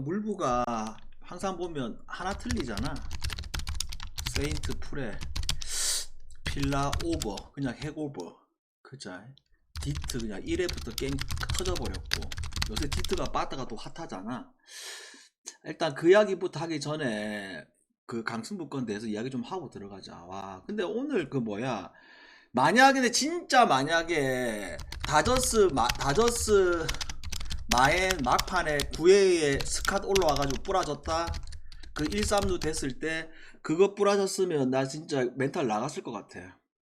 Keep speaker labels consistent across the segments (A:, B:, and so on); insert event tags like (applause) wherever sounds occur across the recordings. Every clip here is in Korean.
A: 물부가 항상 보면 하나 틀리잖아. 세인트 프레, 필라 오버, 그냥 핵오버, 그자. 디트 그냥 1회부터 게임 터져버렸고 요새 디트가 빠따가 또 핫하잖아. 일단 그 이야기부터 하기 전에 그 강승부 건 대해서 이야기 좀 하고 들어가자. 와, 근데 오늘 그 뭐야? 만약에 진짜 만약에 다저스 마, 다저스 마엔 막판에 9회에 스캇 올라와가지고 뿌라졌다. 그 1, 3루 됐을 때 그거 뿌라졌으면 나 진짜 멘탈 나갔을 것 같아.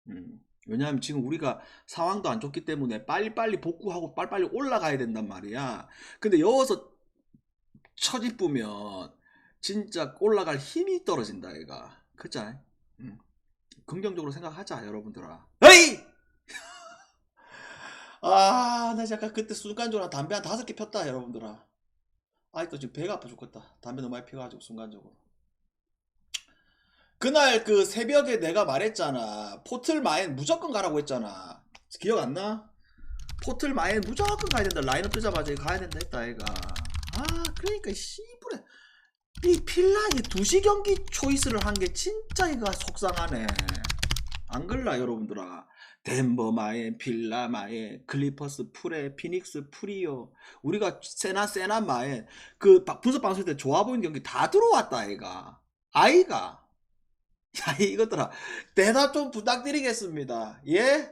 A: 음. 왜냐하면 지금 우리가 상황도 안 좋기 때문에 빨리빨리 복구하고 빨리빨리 올라가야 된단 말이야. 근데 여기서 처지 뿌면 진짜 올라갈 힘이 떨어진다 얘가. 그자? 음. 긍정적으로 생각하자 여러분들아. 에이! 아, 나 잠깐 그때 순간적으로 담배 한 다섯 개 폈다, 여러분들아. 아직도 지금 배가 아파 죽겠다. 담배 너무 많이 피워가지고, 순간적으로. 그날 그 새벽에 내가 말했잖아. 포틀 마엔 무조건 가라고 했잖아. 기억 안 나? 포틀 마엔 무조건 가야 된다. 라인업 뜨자마자 가야 된다 했다, 애가. 아, 그러니까, 씨부레. 이 필라이 두시 경기 초이스를 한 게 진짜 이가 속상하네. 안 그럴라, 여러분들아. 덴버 마엔, 필라 마엔, 클리퍼스 프레, 피닉스 프리오. 우리가 세나 세나 마엔 그 바- 분석 방송 때 좋아 보이는 경기 다 들어왔다 아이가. 아이가. (laughs) 야 이것들아 대답 좀 부탁드리겠습니다. 예?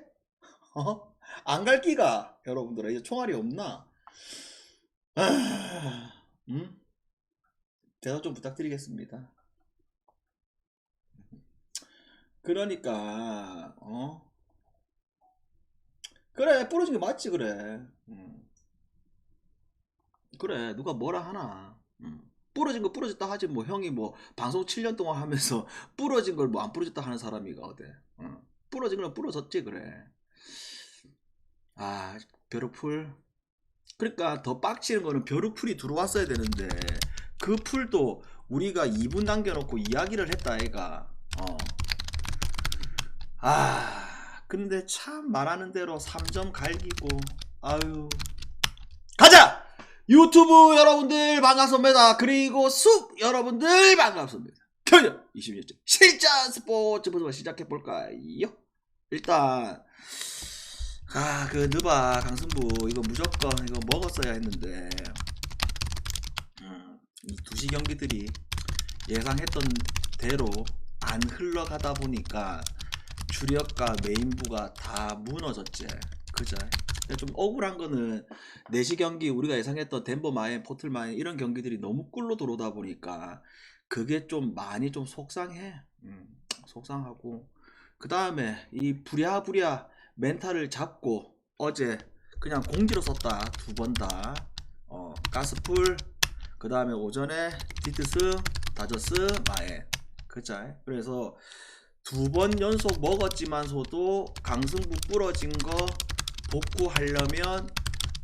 A: 어? 안갈 기가 여러분들아 이제 총알이 없나? (sighs) 아, 음? 대답 좀 부탁드리겠습니다. 그러니까 어? 그래 부러진 게 맞지 그래 음. 그래 누가 뭐라 하나 음. 부러진 거 부러졌다 하지 뭐 형이 뭐 방송 7년 동안 하면서 (laughs) 부러진 걸 뭐 안 부러졌다 하는 사람이가 어때 어. 부러진 건 부러졌지 그래 아 벼룩풀 그러니까 더 빡치는 거는 벼룩풀이 들어왔어야 되는데 그 풀도 우리가 2분 남겨놓고 이야기를 했다 애가 어. 아 근데 참 말하는 대로 3점 갈기고 아유. 가자! 유튜브 여러분들 반갑습니다. 그리고 숲 여러분들 반갑습니다. 겨녀 21점 실전 스포츠 부터 시작해볼까요? 일단 아그 느바 강승부 이거 무조건 이거 먹었어야 했는데 음, 이 두시 경기들이 예상했던 대로 안 흘러가다 보니까 주력과 메인부가 다 무너졌지. 그죠? 좀 억울한 거는 4시 경기 우리가 예상했던 덴버 마인, 포틀 마인 이런 경기들이 너무 꿀로 들어오다 보니까 그게 좀 많이 좀 속상해. 음, 속상하고 그 다음에 이 부랴부랴 멘탈을 잡고 어제 그냥 공지로 썼다 두 번 다. 어, 가스풀 그 다음에 오전에 디트스, 다저스, 마엔. 그자. 그래서 두 번 연속 먹었지만서도 강승부 부러진 거 복구하려면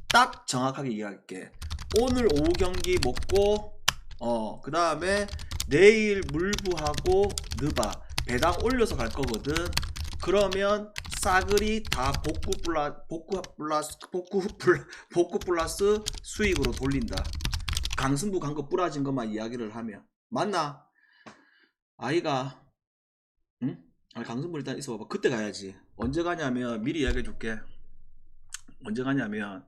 A: 딱 정확하게 이해할게. 오늘 오후 경기 먹고 어 그 다음에 내일 물부하고 느바 배당 올려서 갈 거거든. 그러면 싸그리 다 복구 플라 복구 플러스 복구 플 (laughs) 복구 플러스 수익으로 돌린다. 강승부 간 거 뿌라진 것만 이야기를 하면 맞나? 아이가 응? 아니 강승부 일단 있어 봐봐. 그때 가야지. 언제 가냐면 미리 이야기해 줄게. 언제 가냐면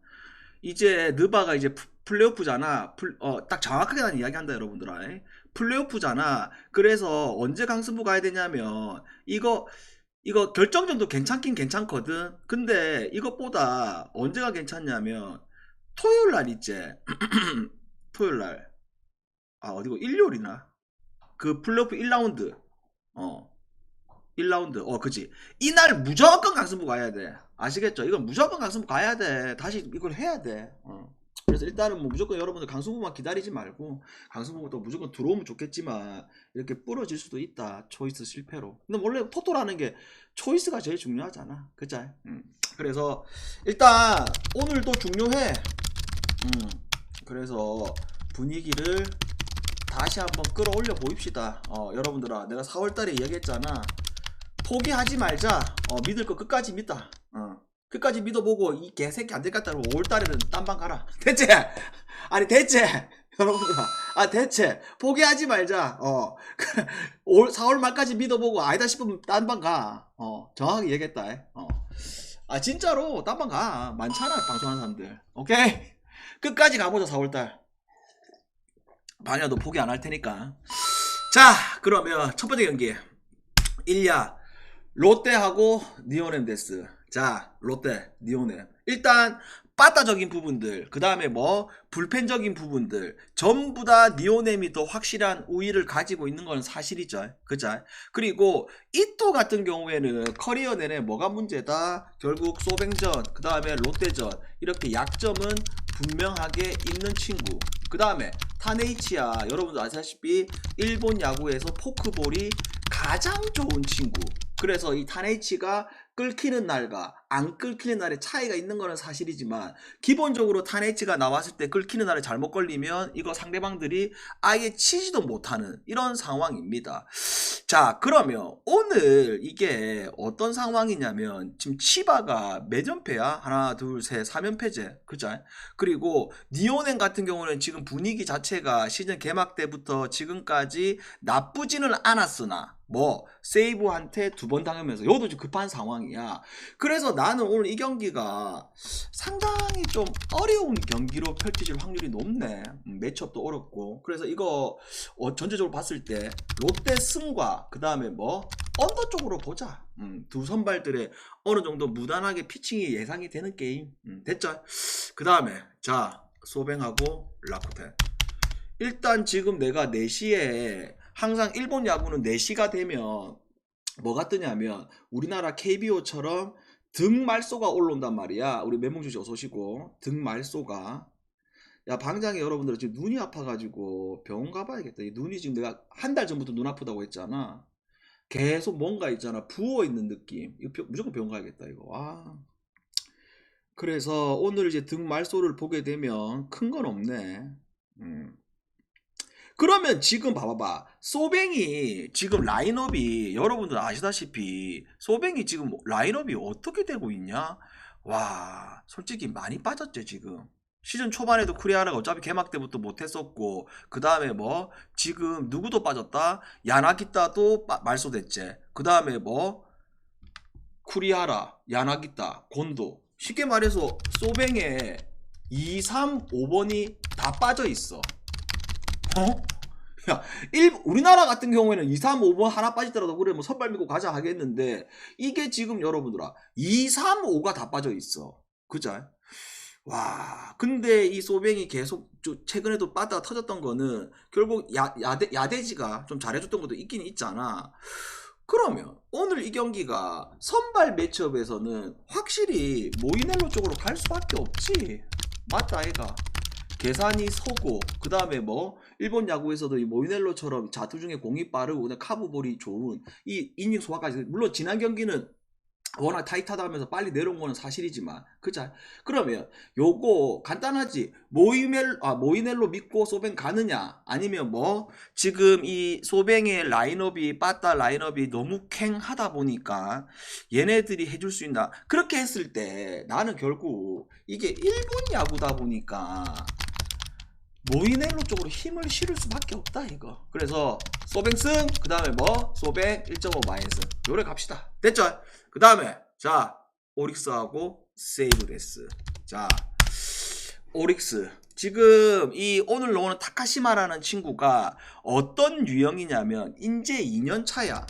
A: 이제 느바가 이제 프- 플레이오프잖아. 플- 어, 딱 정확하게 난 이야기한다 여러분들아. 에? 플레이오프잖아. 그래서 언제 강승부 가야 되냐면 이거 이거 결정전도 괜찮긴 괜찮거든. 근데 이것보다 언제가 괜찮냐면 토요일 날 있지. (clears throat) 토요일 날. 아 어디고 일요일이나. 그 플레이오프 1라운드. 어. 1라운드. 어, 그지. 이날 무조건 강승부 가야 돼. 아시겠죠? 이건 무조건 강승부 가야 돼. 다시 이걸 해야 돼. 어. 그래서 일단은 뭐 무조건 여러분들 강승부만 기다리지 말고 강승부가 또 무조건 들어오면 좋겠지만 이렇게 부러질 수도 있다. 초이스 실패로. 근데 원래 토토라는 게 초이스가 제일 중요하잖아. 그죠? 음. 그래서 일단 오늘도 중요해. 음. 그래서 분위기를 다시 한번 끌어올려 보입시다. 어, 여러분들아, 내가 4월달에 이야기했잖아. 포기하지 말자. 어, 믿을 거 끝까지 믿다. 어. 끝까지 믿어보고 이 개새끼 안 될 것 같다 면 5월달에는 딴방 가라. (laughs) 대체 아니 대체 (laughs) 여러분들아, 아 대체 포기하지 말자. 어, (laughs) 올 4월 말까지 믿어보고 아니다 싶으면 딴방 가. 어, 정확하게 얘기했다. 어, 아 진짜로 딴방 가. 많잖아 방송하는 사람들. 오케이, 끝까지 가보자 4월달. 반야도 포기 안 할 테니까. 자, 그러면 첫 번째 경기 1야 롯데하고 니오넴데스. 자, 롯데, 니오넴. 일단 빠따적인 부분들, 그 다음에 뭐 불펜적인 부분들 전부 다 니오넴이 더 확실한 우위를 가지고 있는 건 사실이죠. 그죠? 그리고 이또 같은 경우에는 커리어 내내 뭐가 문제다? 결국 소뱅전, 그 다음에 롯데전 이렇게 약점은 분명하게 있는 친구. 그 다음에 타네이치야 여러분도 아시다시피 일본 야구에서 포크볼이 가장 좋은 친구. 그래서 이 타네이치가 끌키는 날과 안 끌키는 날의 차이가 있는 거는 사실이지만 기본적으로 타네이치가 나왔을 때 끌키는 날에 잘못 걸리면 이거 상대방들이 아예 치지도 못하는 이런 상황입니다. 자 그러면 오늘 이게 어떤 상황이냐면 지금 치바가 몇 연패야? 하나 둘 셋 3연패제 그죠? 그리고 니오넨 같은 경우는 지금 분위기 자체가 시즌 개막 때부터 지금까지 나쁘지는 않았으나 뭐 세이브한테 두 번 당하면서 여도 좀 급한 상황이야. 그래서 나는 오늘 이 경기가 상당히 좀 어려운 경기로 펼쳐질 확률이 높네. 음, 매치업도 어렵고. 그래서 이거 어, 전체적으로 봤을 때 롯데 승과 그 다음에 뭐 언더 쪽으로 보자. 음, 두 선발들의 어느 정도 무난하게 피칭이 예상이 되는 게임. 음, 됐죠? 그 다음에 자 소뱅하고 라쿠텐. 일단 지금 내가 4시에 항상 일본 야구는 4시가 되면 뭐가 뜨냐면 우리나라 KBO처럼 등 말소가 올라온단 말이야. 우리 멘붕주씨 어서 오시고 등 말소가 야 방장에 여러분들 지금 눈이 아파가지고 병원 가봐야겠다. 이 눈이 지금 내가 한 달 전부터 눈 아프다고 했잖아. 계속 뭔가 있잖아 부어 있는 느낌. 이거 병- 무조건 병원 가야겠다 이거. 와. 그래서 오늘 이제 등 말소를 보게 되면 큰 건 없네. 음. 그러면 지금 봐봐봐. 소뱅이 지금 라인업이 여러분들 아시다시피 소뱅이 지금 라인업이 어떻게 되고 있냐? 와, 솔직히 많이 빠졌죠, 지금. 시즌 초반에도 쿠리아나가 어차피 개막 때부터 못했었고, 그 다음에 뭐, 지금 누구도 빠졌다? 야나기타도 빠- 말소됐지. 그 다음에 뭐, 쿠리하라, 야나기타, 곤도. 쉽게 말해서 소뱅에 2, 3, 5번이 다 빠져 있어. 어? 야, 일, 우리나라 같은 경우에는 2, 3, 5번 하나 빠지더라도 그래 뭐 선발 믿고 가자 하겠는데 이게 지금 여러분들아 2, 3, 5가 다 빠져 있어. 그죠? 와, 근데 이 소뱅이 계속 좀 최근에도 빠다가 터졌던 거는 결국 야, 야대, 야대지가 좀 잘해줬던 것도 있긴 있잖아. 그러면 오늘 이 경기가 선발 매치업에서는 확실히 모이넬로 쪽으로 갈 수밖에 없지. 맞다, 아이가. 계산이 서고 그 다음에 뭐 일본 야구에서도 이 모이넬로처럼 자투 중에 공이 빠르고 카브볼이 좋은 이 이닝 소화까지. 물론 지난 경기는 워낙 타이트하다 하면서 빨리 내려온 거는 사실이지만 그자 그러면 요거 간단하지. 모이멜 아 모이넬로 믿고 소뱅 가느냐? 아니면 뭐 지금 이 소뱅의 라인업이 빠따 라인업이 너무 캥하다 보니까 얘네들이 해줄 수 있나? 그렇게 했을 때 나는 결국 이게 일본 야구다 보니까 모이넬로 쪽으로 힘을 실을 수밖에 없다 이거. 그래서 소뱅승 그 다음에 뭐 소뱅 1.5 마이너스. 요래 갑시다. 됐죠? 그 다음에 자 오릭스하고 세이브데스. 자 오릭스. 지금 이 오늘 나오는 타카시마라는 친구가 어떤 유형이냐면 인제 2년 차야.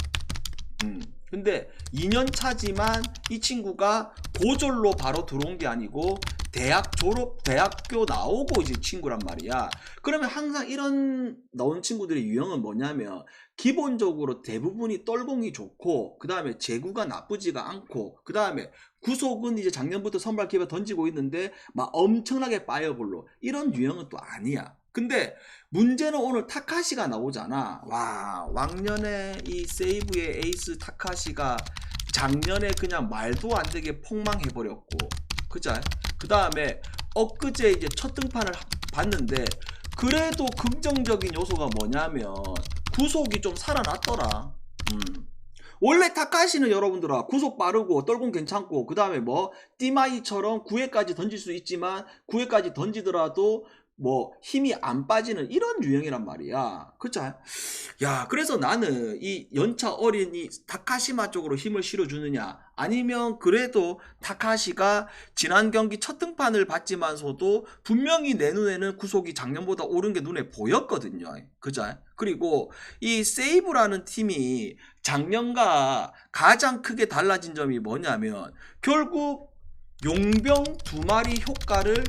A: 음. 근데 2년 차지만 이 친구가 고졸로 바로 들어온 게 아니고 대학 졸업, 대학교 나오고 이제 친구란 말이야. 그러면 항상 이런 나온 친구들의 유형은 뭐냐면 기본적으로 대부분이 떨봉이 좋고 그 다음에 제구가 나쁘지가 않고 그 다음에 구속은 이제 작년부터 선발 기회 던지고 있는데 막 엄청나게 파이어볼로 이런 유형은 또 아니야. 근데 문제는 오늘 타카시가 나오잖아. 와, 왕년에 이 세이브의 에이스 타카시가 작년에 그냥 말도 안 되게 폭망해버렸고, 그자? 그 다음에 엊그제 이제 첫 등판을 하- 봤는데, 그래도 긍정적인 요소가 뭐냐면, 구속이 좀 살아났더라. 음. 원래 타카시는 여러분들아 구속 빠르고 떨공 괜찮고 그 다음에 뭐 띠마이처럼 9회까지 던질 수 있지만 9회까지 던지더라도 뭐 힘이 안 빠지는 이런 유형이란 말이야. 그쵸? 야, 그래서 나는 이 연차 어린 이 타카시마 쪽으로 힘을 실어주느냐, 아니면 그래도 타카시가 지난 경기 첫 등판을 받지만서도 분명히 내 눈에는 구속이 작년보다 오른 게 눈에 보였거든요. 그죠? 그리고 이 세이브라는 팀이 작년과 가장 크게 달라진 점이 뭐냐면 결국 용병 두 마리 효과를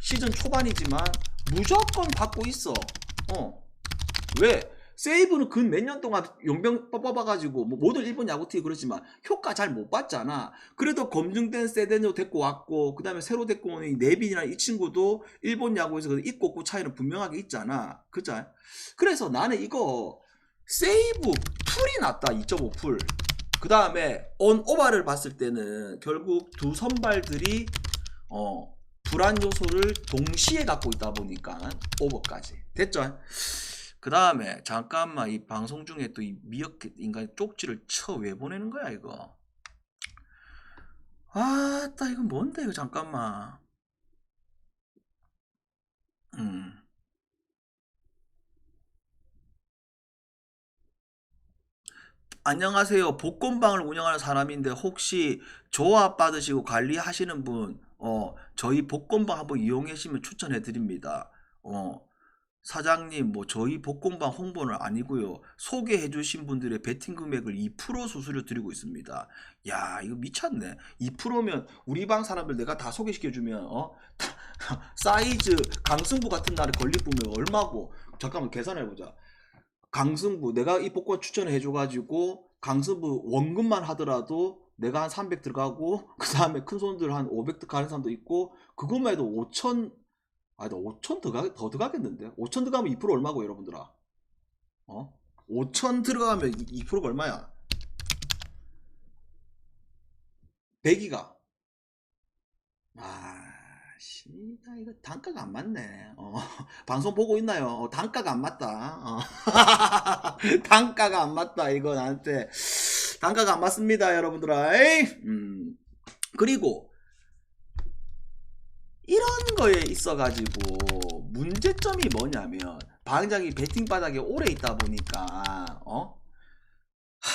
A: 시즌 초반이지만 무조건 받고 있어. 어. 왜? 세이브는 근 몇 년 동안 용병 뽑아가지고 뭐 모든 일본 야구팀이 그렇지만 효과 잘 못 봤잖아. 그래도 검증된 세덴으로 데리고 왔고 그 다음에 새로 데리고 온이 네빈이랑 이 친구도 일본 야구에서 그 있고 없고 차이는 분명하게 있잖아. 그죠? 그래서 나는 이거 세이브 풀이 났다 2.5 풀. 그 다음에 온 오바를 봤을 때는 결국 두 선발들이 어 불안 요소를 동시에 갖고 있다 보니까 오버까지 됐죠? 그 다음에 잠깐만 이 방송 중에 또 이 미역캣 인간 쪽지를 쳐 왜 보내는 거야 이거? 아따 이거 뭔데 이거 잠깐만. 음. 안녕하세요. 복권방을 운영하는 사람인데 혹시 조합 받으시고 관리하시는 분, 어, 저희 복권방 한번 이용해 주시면 추천해 드립니다. 어, 사장님, 뭐 저희 복권방 홍보는 아니고요. 소개해 주신 분들의 베팅 금액을 2% 수수료 드리고 있습니다. 야, 이거 미쳤네. 2%면 우리 방 사람들 내가 다 소개시켜 주면 어? (laughs) 사이즈 강승부 같은 날에 건립보면 얼마고? 잠깐만 계산해 보자. 강승부 내가 이 복권 추천해 줘 가지고 강승부 원금만 하더라도 내가 한 300 들어가고 (laughs) 그 다음에 큰 손들 한 500 가는 사람도 있고 그것만 해도 5천 아니다 5천 들어가 더 들어가겠는데? 5천 들어가면 2% 얼마고 여러분들아? 어? 5천 들어가면 2, 2%가 얼마야? 100이가. 아 씨나 이거 단가가 안 맞네. 어, (laughs) 방송 보고 있나요? 어, 단가가 안 맞다. 어. (laughs) 단가가 안 맞다 이거 나한테 단가가 안 맞습니다 여러분들아? 음. 그리고 이런 거에 있어 가지고 문제점이 뭐냐면 방장이 배팅 바닥에 오래 있다 보니까 어? 하,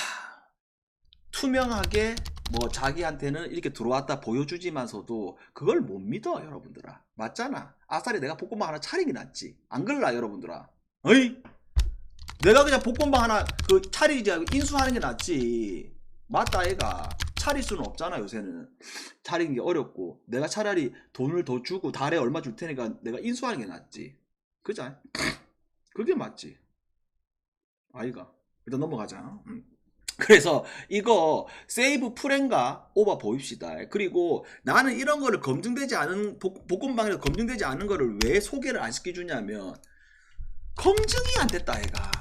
A: 투명하게 뭐 자기한테는 이렇게 들어왔다 보여주지만서도 그걸 못 믿어 여러분들아. 맞잖아. 아싸리 내가 볶음밥 하나 차리기 낫지. 안 그럴라 여러분들아. 어이 내가 그냥 볶음밥 하나 그 차리지 않고 인수하는 게 낫지. 맞다 애가. 차릴 수는 없잖아 요새는. 차리는 게 어렵고. 내가 차라리 돈을 더 주고 달에 얼마 줄 테니까 내가 인수하는 게 낫지. 그죠? (sniffs) 그게 맞지. 아이가. 일단 넘어가자. 음. 그래서 이거 세이브 풀엔가 오바 보입시다. 그리고 나는 이런 거를 검증되지 않은 복- 복권방에서 검증되지 않은 거를 왜 소개를 안 시켜주냐면 검증이 안 됐다 애가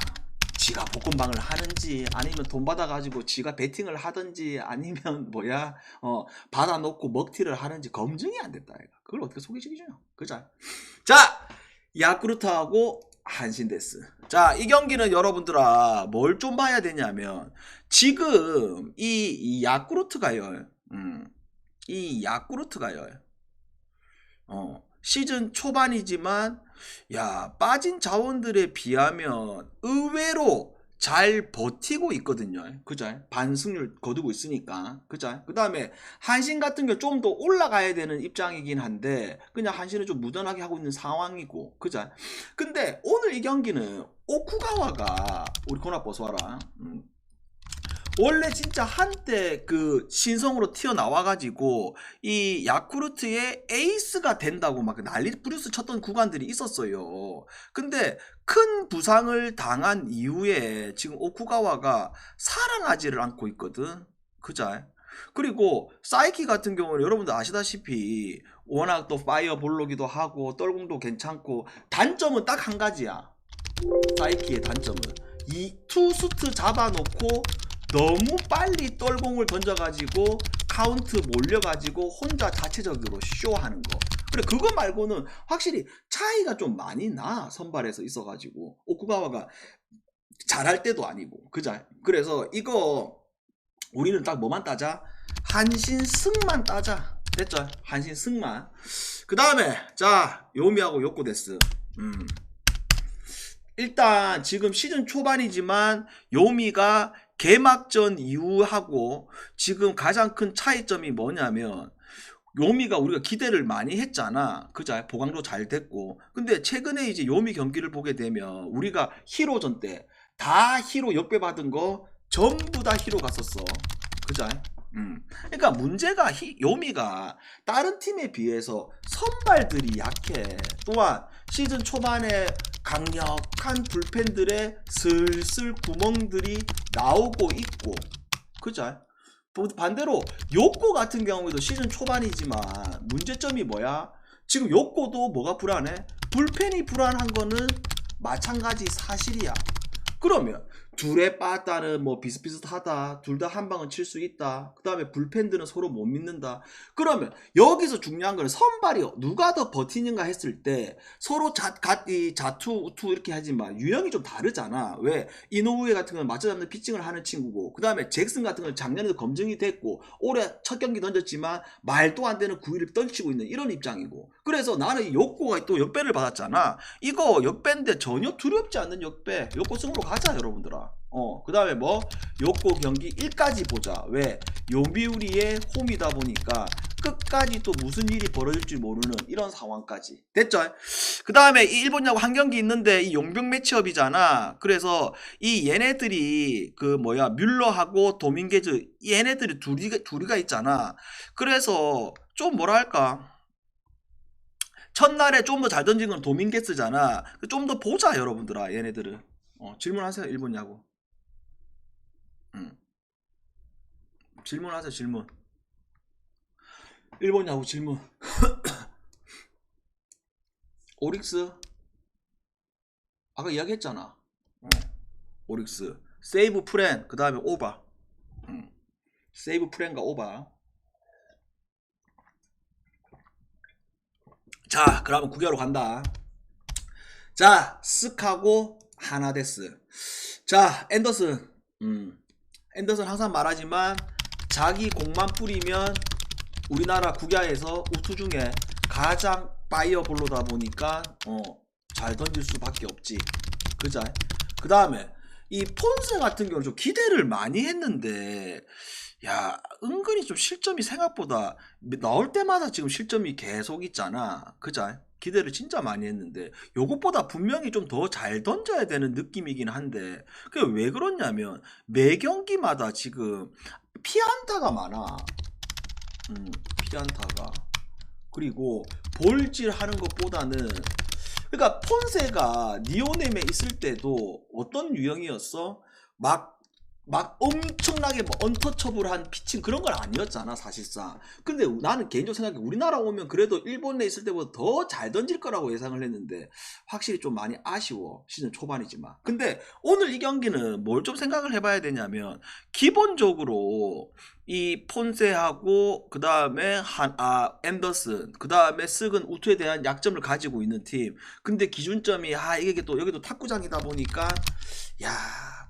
A: 지가 복권방을 하는지 아니면 돈 받아가지고 지가 베팅을 하든지 아니면 (laughs) 뭐야 어 받아놓고 먹튀를 하는지 검증이 안 됐다 애가. 그걸 어떻게 소개시켜줘요 그죠? 자 야쿠르트하고 한신데스. 자 이 경기는 여러분들아 뭘 좀 봐야 되냐면 지금 이, 이 야쿠르트가요 음, 이 야쿠르트가요 어 시즌 초반이지만 야, 빠진 자원들에 비하면 의외로 잘 버티고 있거든요. 그죠? 반승률 거두고 있으니까. 그죠? 그 다음에 한신 같은 경우 좀 더 올라가야 되는 입장이긴 한데, 그냥 한신은 좀 무던하게 하고 있는 상황이고. 그죠? 근데 오늘 이 경기는 오쿠가와가, 우리 코나 버스 와라. 음. 원래 진짜 한때 그 신성으로 튀어나와가지고 이 야쿠르트의 에이스가 된다고 막 난리 브루스 쳤던 구간들이 있었어요. 근데 큰 부상을 당한 이후에 지금 오쿠가와가 살아나지를 않고 있거든. 그자? 그리고 사이키 같은 경우는 여러분들 아시다시피 워낙 또 파이어 볼로기도 하고 떨궁도 괜찮고 단점은 딱 한 가지야. 사이키의 단점은 이 투수트 잡아놓고 너무 빨리 떨공을 던져가지고 카운트 몰려가지고 혼자 자체적으로 쇼하는 거. 그래 그거 말고는 확실히 차이가 좀 많이 나 선발에서 있어가지고 오쿠가와가 잘할 때도 아니고 그자. 그래서 이거 우리는 딱 뭐만 따자 한신 승만 따자. 됐죠? 한신 승만. 그 다음에 자 요미하고 요코데스. 음. 일단 지금 시즌 초반이지만 요미가 개막전 이후하고 지금 가장 큰 차이점이 뭐냐면 요미가 우리가 기대를 많이 했잖아. 그자 보강도 잘 됐고. 근데 최근에 이제 요미 경기를 보게 되면 우리가 히로전 때 다 히로 역배 받은 거 전부 다 히로 갔었어. 그자? 음. 그러니까 문제가 히- 요미가 다른 팀에 비해서 선발들이 약해. 또한 시즌 초반에 강력한 불펜들의 슬슬 구멍들이 나오고 있고. 그죠? 반대로 요코 같은 경우에도 시즌 초반이지만 문제점이 뭐야? 지금 요코도 뭐가 불안해? 불펜이 불안한 거는 마찬가지 사실이야. 그러면 둘의 빠따는 뭐 비슷비슷하다. 둘 다 한 방은 칠 수 있다. 그 다음에 불펜들은 서로 못 믿는다. 그러면 여기서 중요한 거는 선발이 누가 더 버티는가 했을 때 서로 자, 가, 이 자투, 우투 이렇게 하지만 유형이 좀 다르잖아. 왜? 이노우에 같은 건 맞춰잡는 피칭을 하는 친구고, 그 다음에 잭슨 같은 건 작년에도 검증이 됐고, 올해 첫 경기 던졌지만 말도 안 되는 구위를 떨치고 있는 이런 입장이고. 그래서 나는 이 욕고가 또 역배를 받았잖아. 이거 역배인데 전혀 두렵지 않는 역배. 욕고 승으로 가자, 여러분들아. 어, 그 다음에 뭐, 욕고 경기 1까지 보자. 왜? 요미우리의 홈이다 보니까 끝까지 또 무슨 일이 벌어질지 모르는 이런 상황까지. 됐죠? 그 다음에 이 일본 야구 한 경기 있는데 이 용병 매치업이잖아. 그래서 이 얘네들이 그 뭐야 뮬러하고 도민게즈 이 얘네들이 둘이 둘이가 있잖아. 그래서 좀 뭐랄까 첫날에 좀 더 잘 던진 건 도민게스잖아. 좀 더 보자 여러분들아 얘네들은. 어, 질문하세요 일본 야구. 음. 질문하세요 질문. 일본 야구 질문. (coughs) 오릭스 아까 이야기했잖아. 어. 오릭스 세이브 프렌 그 다음에 오바. 음. 세이브 프렌과 오바. 자, 그러면 구개로 간다. 자, 스카고 하나데스. 자, 앤더슨. 음. 앤더슨 항상 말하지만 자기 공만 뿌리면 우리나라 국야에서 우투 중에 가장 파이어볼로다 보니까 어, 잘 던질 수밖에 없지. 그자. 그 다음에 이 폰세 같은 경우는 좀 기대를 많이 했는데 야 은근히 좀 실점이 생각보다 나올 때마다 지금 실점이 계속 있잖아. 그자. 기대를 진짜 많이 했는데 요것보다 분명히 좀 더 잘 던져야 되는 느낌이긴 한데 그게 왜 그러냐면 매 경기마다 지금 피안타가 많아. 음, 피안타가. 그리고 볼질 하는 것보다는 그러니까 폰세가 니오넴에 있을 때도 어떤 유형이었어? 막 막 엄청나게 뭐 언터처블한 피칭 그런 건 아니었잖아 사실상. 근데 나는 개인적으로 생각해 우리나라 오면 그래도 일본에 있을 때보다 더 잘 던질 거라고 예상을 했는데 확실히 좀 많이 아쉬워 시즌 초반이지만. 근데 오늘 이 경기는 뭘 좀 생각을 해봐야 되냐면 기본적으로 이 폰세하고 그 다음에 한아 앤더슨 그 다음에 스근 우투에 대한 약점을 가지고 있는 팀. 근데 기준점이 아 이게 또 여기도 탁구장이다 보니까 야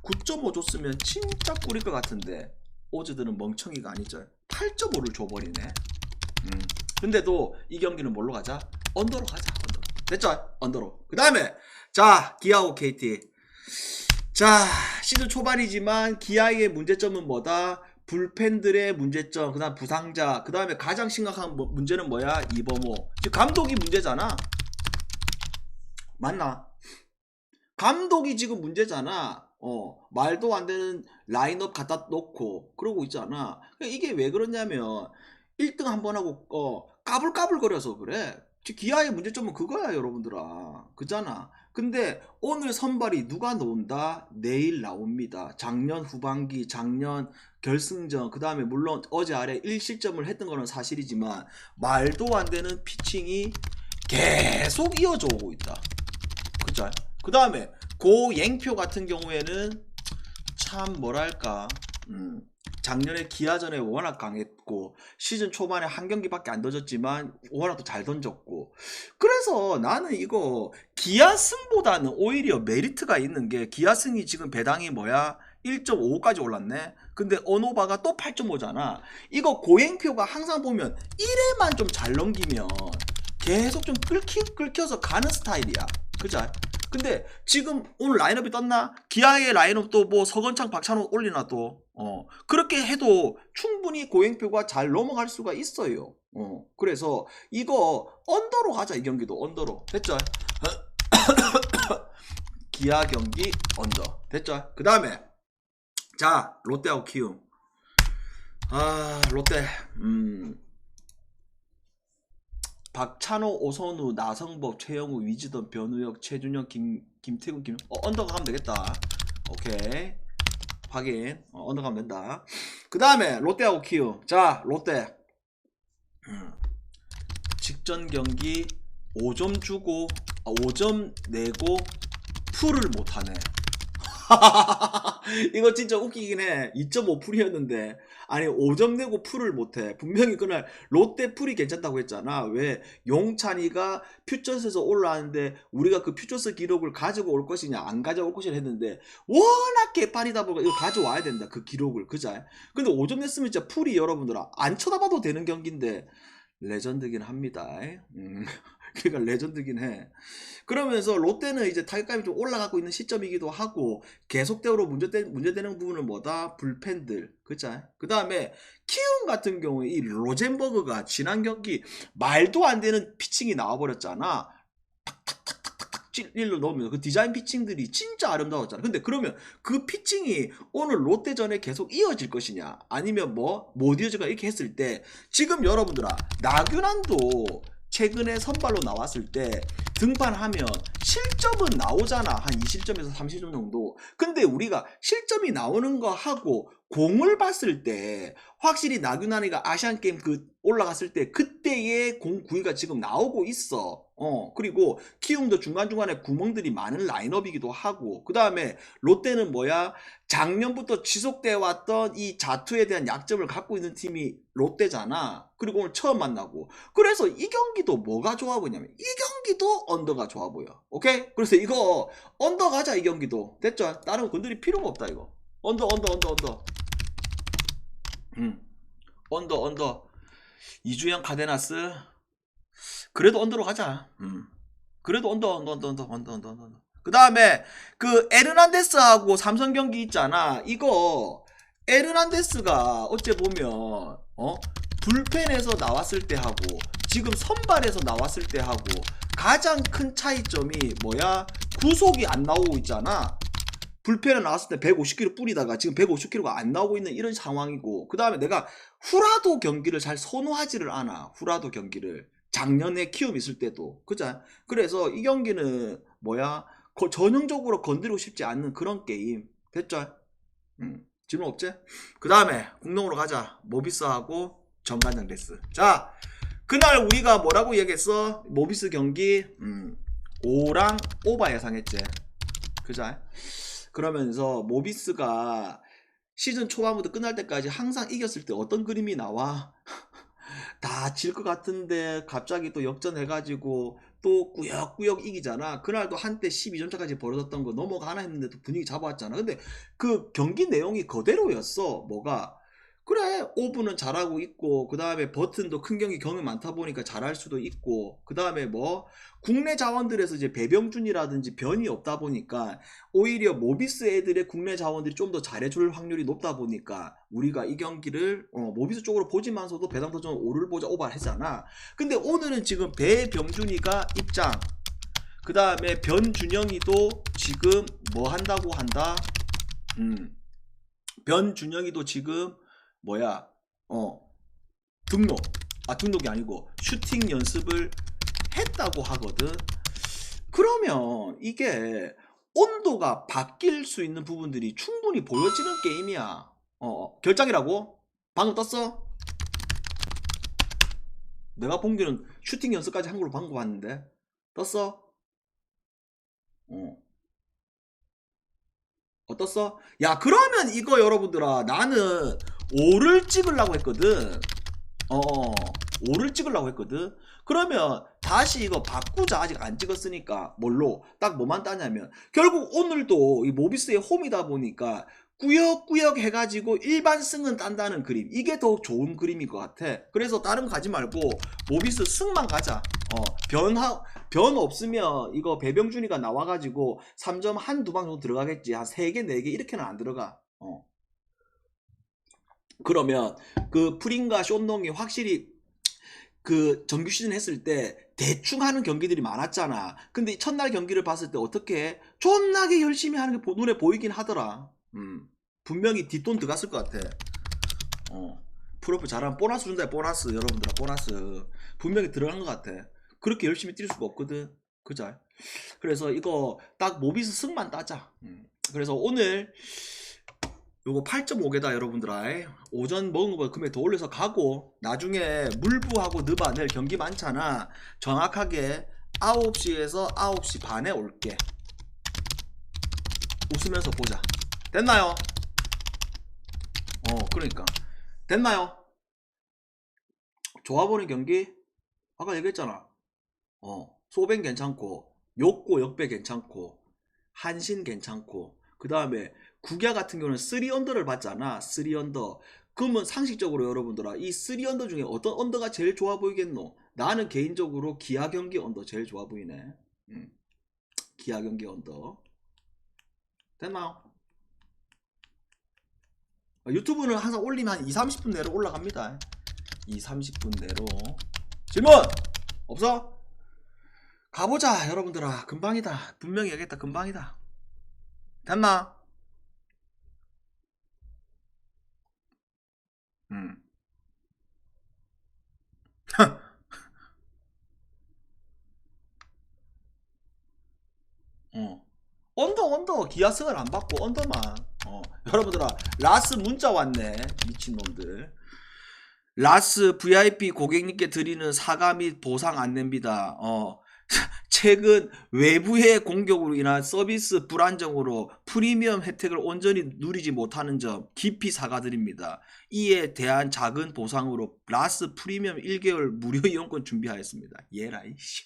A: 9.5 줬으면 진짜 꿀일 것 같은데 오즈들은 멍청이가 아니죠 8.5를 줘버리네 음. 근데도 이 경기는 뭘로 가자 언더로 가자 언더로 됐죠 언더로 그 다음에 자 기아오 KT 자 시즌 초반이지만 기아의 문제점은 뭐다 불펜들의 문제점, 그 다음 부상자, 그 다음에 가장 심각한 뭐- 문제는 뭐야? 이범호. 지금 감독이 문제잖아. 맞나? 감독이 지금 문제잖아. 어, 말도 안 되는 라인업 갖다 놓고, 그러고 있잖아. 그러니까 이게 왜 그러냐면, 1등 한 번 하고, 어, 까불까불거려서 그래. 기아의 문제점은 그거야, 여러분들아. 그잖아. 근데 오늘 선발이 누가 나온다? 내일 나옵니다. 작년 후반기, 작년 결승전, 그 다음에 물론 어제 아래 1실점을 했던 거는 사실이지만 말도 안 되는 피칭이 계속 이어져 오고 있다. 그죠? 그 다음에 고행표 같은 경우에는 참 뭐랄까, 음, 작년에 기아전에 워낙 강했고 시즌 초반에 한 경기밖에 안 던졌지만 워낙 또 잘 던졌고 그래서 나는 이거 기아승보다는 오히려 메리트가 있는 게 기아승이 지금 배당이 뭐야 1.55까지 올랐네. 근데 언오바가 또 8.5잖아. 이거 고행표가 항상 보면 1회만 좀 잘 넘기면 계속 좀 끓기, 끓여서 가는 스타일이야. 그죠? 근데 지금 오늘 라인업이 떴나? 기아의 라인업도 뭐 서건창, 박찬호 올리나 또. 어. 그렇게 해도 충분히 고행표가 잘 넘어갈 수가 있어요. 어. 그래서 이거 언더로 가자 이 경기도 언더로. 됐죠? (coughs) 기아 경기 언더. 됐죠? 그 다음에 자 롯데하고 키움. 아 롯데 음 박찬호, 오선우, 나성법, 최영우, 위즈던, 변우혁, 최준영, 김 김태군, 김 어, 언더가 하면 되겠다. 오케이 확인. 어, 언더가 하면 된다. 그 다음에 롯데하고 키움. 자 롯데 음, 직전 경기 5점 주고 아, 5점 내고 풀을 못하네. (laughs) (laughs) 이거 진짜 웃기긴 해. 2.5풀이었는데 아니 5점 내고 풀을 못해. 분명히 그날 롯데 풀이 괜찮다고 했잖아. 왜 용찬이가 퓨처스에서 올라왔는데 우리가 그 퓨처스 기록을 가지고 올 것이냐 안 가져올 것이냐 했는데 워낙 개판이다 보니까 이거 가져와야 된다. 그 기록을 그자. 근데 5점 냈으면 진짜 풀이 여러분들아 안 쳐다봐도 되는 경기인데 레전드긴 합니다. 음. (laughs) 그러니까 레전드긴 해. 그러면서 롯데는 이제 타격감이 좀 올라가고 있는 시점이기도 하고 계속적으로 문제되, 문제되는 부분은 뭐다? 불펜들. 그죠? 그 다음에 키움 같은 경우에 이 로젠버그가 지난 경기 말도 안 되는 피칭이 나와버렸잖아. 탁탁탁탁탁 찔릴로 넣으면 그 디자인 피칭들이 진짜 아름다웠잖아. 근데 그러면 그 피칭이 오늘 롯데전에 계속 이어질 것이냐? 아니면 뭐 못 이어질까 이렇게 했을 때 지금 여러분들아 나균환도 최근에 선발로 나왔을 때 등판하면 실점은 나오잖아. 한 20점에서 30점 정도. 근데 우리가 실점이 나오는 거 하고 공을 봤을 때 확실히 나균환이가 아시안 게임 그 올라갔을 때 그때의 공 구위가 지금 나오고 있어. 어, 그리고 키움도 중간중간에 구멍들이 많은 라인업이기도 하고, 그 다음에 롯데는 뭐야? 작년부터 지속돼 왔던 이 자투에 대한 약점을 갖고 있는 팀이 롯데잖아. 그리고 오늘 처음 만나고. 그래서 이 경기도 뭐가 좋아 보이냐면, 이 경기도 언더가 좋아 보여. 오케이? 그래서 이거 언더 가자, 이 경기도. 됐죠? 다른 거 건드릴 필요가 없다, 이거. 언더, 언더, 언더, 언더. 음. 언더, 언더. 이주영 카데나스. 그래도 언더로 가자. 음. 그래도 언더, 언더, 언더, 언더, 언더, 언더, 언더. 그 다음에 그 에르난데스하고 삼성 경기 있잖아. 이거 에르난데스가 어째 보면 어 불펜에서 나왔을 때 하고 지금 선발에서 나왔을 때 하고 가장 큰 차이점이 뭐야? 구속이 안 나오고 있잖아. 불펜에 나왔을 때 150kg 뿌리다가 지금 150kg가 안 나오고 있는 이런 상황이고 그 다음에 내가 후라도 경기를 잘 선호하지를 않아. 후라도 경기를. 작년에 키움 있을 때도. 그죠? 그래서 이 경기는 뭐야? 거- 전형적으로 건드리고 싶지 않는 그런 게임. 됐죠? 음, 질문 없지? 그 다음에 공동으로 가자. 모비스하고 정관장 레스. 자, 그날 우리가 뭐라고 얘기했어? 모비스 경기, 음, 5랑 오바 예상했지. 그죠? 그러면서 모비스가 시즌 초반부터 끝날 때까지 항상 이겼을 때 어떤 그림이 나와? 다 질 것 같은데 갑자기 또 역전해가지고 또 꾸역꾸역 이기잖아. 그날도 한때 12점 차까지 벌어졌던 거 넘어가나 했는데 또 분위기 잡아왔잖아. 근데 그 경기 내용이 그대로였어. 뭐가? 그래, 오브는 잘하고 있고, 그 다음에 버튼도 큰 경기 경험이 많다 보니까 잘할 수도 있고, 그 다음에 뭐, 국내 자원들에서 이제 배병준이라든지 변이 없다 보니까, 오히려 모비스 애들의 국내 자원들이 좀 더 잘해줄 확률이 높다 보니까, 우리가 이 경기를, 어, 모비스 쪽으로 보지만서도 배당도전 5를 보자 오바를 했잖아. 근데 오늘은 지금 배병준이가 입장, 그 다음에 변준영이도 지금 뭐 한다고 한다? 음. 변준영이도 지금 뭐야? 어. 등록. 아, 등록이 아니고 슈팅 연습을 했다고 하거든. 그러면 이게 온도가 바뀔 수 있는 부분들이 충분히 보여지는 게임이야. 어, 어. 결장이라고? 방금 떴어? 내가 본 게는 슈팅 연습까지 한 걸로 방금 봤는데. 떴어? 어. 어떻어? 야 그러면 이거 여러분들아 나는 5를 찍으려고 했거든. 어 5를 찍으려고 했거든. 그러면 다시 이거 바꾸자. 아직 안 찍었으니까. 뭘로? 딱 뭐만 따냐면 결국 오늘도 이 모비스의 홈이다 보니까 꾸역꾸역 해가지고 일반 승은 딴다는 그림. 이게 더 좋은 그림인 것 같아. 그래서 다른 거 가지 말고 모비스 승만 가자. 어 변화 변 없으면 이거 배병준이가 나와가지고 3점 한 두 방 정도 들어가겠지. 한 3개 4개 이렇게는 안 들어가. 어 그러면 그 프린과 쇼농이 확실히 그 정규 시즌 했을 때 대충 하는 경기들이 많았잖아. 근데 이 첫날 경기를 봤을 때 어떻게 해? 존나게 열심히 하는 게 보- 눈에 보이긴 하더라. 음. 분명히 뒷돈 들어갔을 것 같아. 어. 프로프 잘하면 보너스 준다, 보너스. 여러분들아, 보너스. 분명히 들어간 것 같아. 그렇게 열심히 뛸 수가 없거든. 그죠? 그래서 이거 딱 모비스 승만 따자. 음. 그래서 오늘 요거 8.5개다 여러분들아 오전 먹은 거보다 금액 더 올려서 가고 나중에 물부하고 느바 내일 경기 많잖아. 정확하게 9시에서 9시 반에 올게. 웃으면서 보자. 됐나요? 어 그러니까. 됐나요? 좋아 보는 경기? 아까 얘기했잖아. 어 소뱅 괜찮고 욕고 역배 괜찮고 한신 괜찮고 그 다음에 국야 같은 경우는 3언더를 받잖아. 3언더. 그러면 상식적으로 여러분들아 이 3언더 중에 어떤 언더가 제일 좋아 보이겠노? 나는 개인적으로 기아 경기 언더 제일 좋아 보이네. 음. 기아 경기 언더. 됐나요? 어, 유튜브는 항상 올리면 한 2, 30분 내로 올라갑니다. 2, 30분 내로. 질문! 없어? 가보자 여러분들아. 금방이다. 분명히 얘기했다. 금방이다. 됐나? 음. (laughs) 어. 언더 언더 기아승을 안 받고 언더만 어. 여러분들아 라스 문자 왔네 미친놈들 라스 VIP 고객님께 드리는 사과 및 보상 안내입니다 어. 최근 외부의 공격으로 인한 서비스 불안정으로 프리미엄 혜택을 온전히 누리지 못하는 점 깊이 사과드립니다. 이에 대한 작은 보상으로 라스 프리미엄 1개월 무료 (laughs) 이용권 준비하였습니다. 예라이 씨.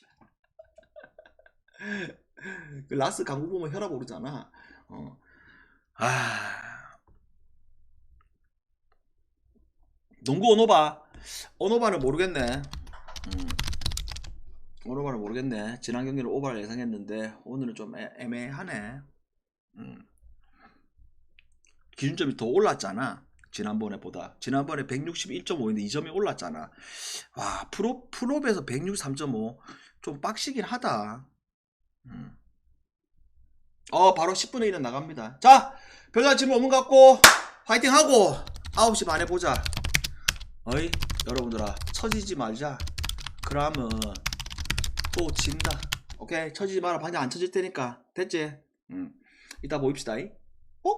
A: 그 라스 광고 보면 혈압 오르잖아. 어. 아. 농구 오노바. 오노바는 모르겠네. 음. 오노바는 모르겠네. 지난 경기는 오바를 예상했는데 오늘은 좀 애, 애매하네. 음. 기준점이 더 올랐잖아. 지난번에 보다. 지난번에 161.5인데 2점이 올랐잖아. 와, 프로, 프로에서 163.5. 좀 빡시긴 하다. 음. 어, 바로 10분의 1은 나갑니다. 자, 별다른 질문 없는 것 같고, 화이팅 하고, 9시 반에 보자. 어이, 여러분들아, 처지지 말자. 그러면, 또 진다 오케이 쳐지지 마라 반장 안 쳐질 테니까 됐지? 음. 이따 모입시다 이. 어?